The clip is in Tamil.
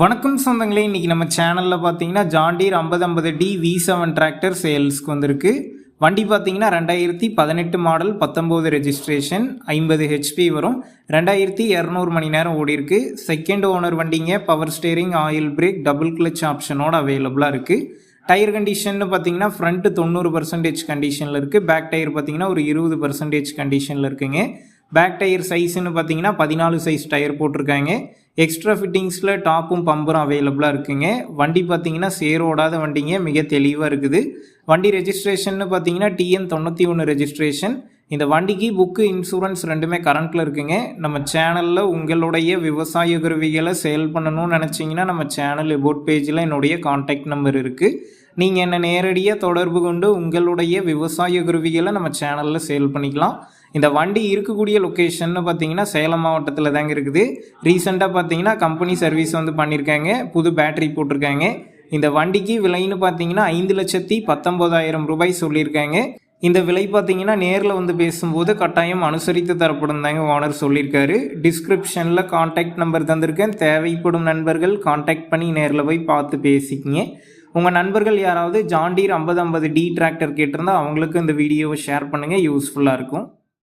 வணக்கம் சொந்தங்களே இன்றைக்கி நம்ம சேனலில் பார்த்தீங்கன்னா ஜாண்டீர் ஐம்பது ஐம்பது டி வி செவன் டிராக்டர் சேல்ஸ்க்கு வந்திருக்கு. வண்டி பார்த்தீங்கன்னா ரெண்டாயிரத்தி பதினெட்டு மாடல் பத்தொம்போது ரெஜிஸ்ட்ரேஷன் ஐம்பது ஹெச்பி வரும். ரெண்டாயிரத்தி இரநூறு மணி நேரம் ஓடிருக்கு செகண்ட் ஓனர் வண்டிங்க power steering oil brake double clutch ஆப்ஷனோட அவைலபிளாக இருக்குது டயர் கண்டிஷன்னு பார்த்தீங்கன்னா ஃப்ரண்ட்டு தொண்ணூறு பர்சன்டேஜ் கண்டிஷனில் இருக்குது பேக் டயர் பார்த்தீங்கன்னா ஒரு இருபது பர்சன்டேஜ் கண்டிஷனில் இருக்குங்க. பேக் டயர் சைஸ்ன்னு பார்த்தீங்கன்னா பதினாலு சைஸ் டயர் போட்டிருக்காங்க. எக்ஸ்ட்ரா ஃபிட்டிங்ஸில் டாப்பும் பம்பரும் அவைலபிளாக இருக்குங்க. வண்டி பார்த்தீங்கன்னா சேரோடாத வண்டிங்க. மிக தெளிவாக இருக்குது. வண்டி ரெஜிஸ்ட்ரேஷன்னு பார்த்தீங்கன்னா டிஎன் தொண்ணூற்றி ஒன்று ரெஜிஸ்ட்ரேஷன் இந்த வண்டிக்கு புக்கு இன்சூரன்ஸ் ரெண்டுமே கரண்ட்டில் இருக்குங்க. நம்ம சேனலில் உங்களுடைய விவசாய கருவிகளை சேல் பண்ணணும்னு நினச்சிங்கன்னா நம்ம சேனல் எபோட் பேஜில் என்னுடைய காண்டாக்ட் நம்பர் இருக்குது நீங்கள் என்னை நேரடியாக தொடர்பு கொண்டு உங்களுடைய விவசாய கருவிகளை நம்ம சேனலில் சேல் பண்ணிக்கலாம். இந்த வண்டி இருக்கக்கூடிய லொக்கேஷன்னு பார்த்தீங்கன்னா சேலம் மாவட்டத்தில் தாங்க இருக்குது. ரீசெண்டாக பார்த்தீங்கன்னா கம்பெனி சர்வீஸ் வந்து பண்ணியிருக்காங்க புது பேட்டரி போட்டிருக்காங்க. இந்த வண்டிக்கு விலைன்னு பார்த்தீங்கன்னா ஐந்து லட்சத்தி பத்தொம்போதாயிரம் ரூபாய் சொல்லியிருக்காங்க. இந்த விலை பார்த்தீங்கன்னா நேரில் வந்து பேசும்போது கட்டாயம் அனுசரித்து தரப்படும் தாங்க ஓனர் சொல்லியிருக்காரு. டிஸ்கிரிப்ஷனில் காண்டாக்ட் நம்பர் தந்திருக்கேன். தேவைப்படும் நண்பர்கள் காண்டாக்ட் பண்ணி நேரில் போய் பார்த்து பேசிக்கிங்க. உங்கள் நண்பர்கள் யாராவது ஜாண்டீர் ஐம்பது ஐம்பது டி டிராக்டர் கேட்டிருந்தா அவங்களுக்கு இந்த வீடியோவை ஷேர் பண்ணுங்கள் யூஸ்ஃபுல்லாக இருக்கும்.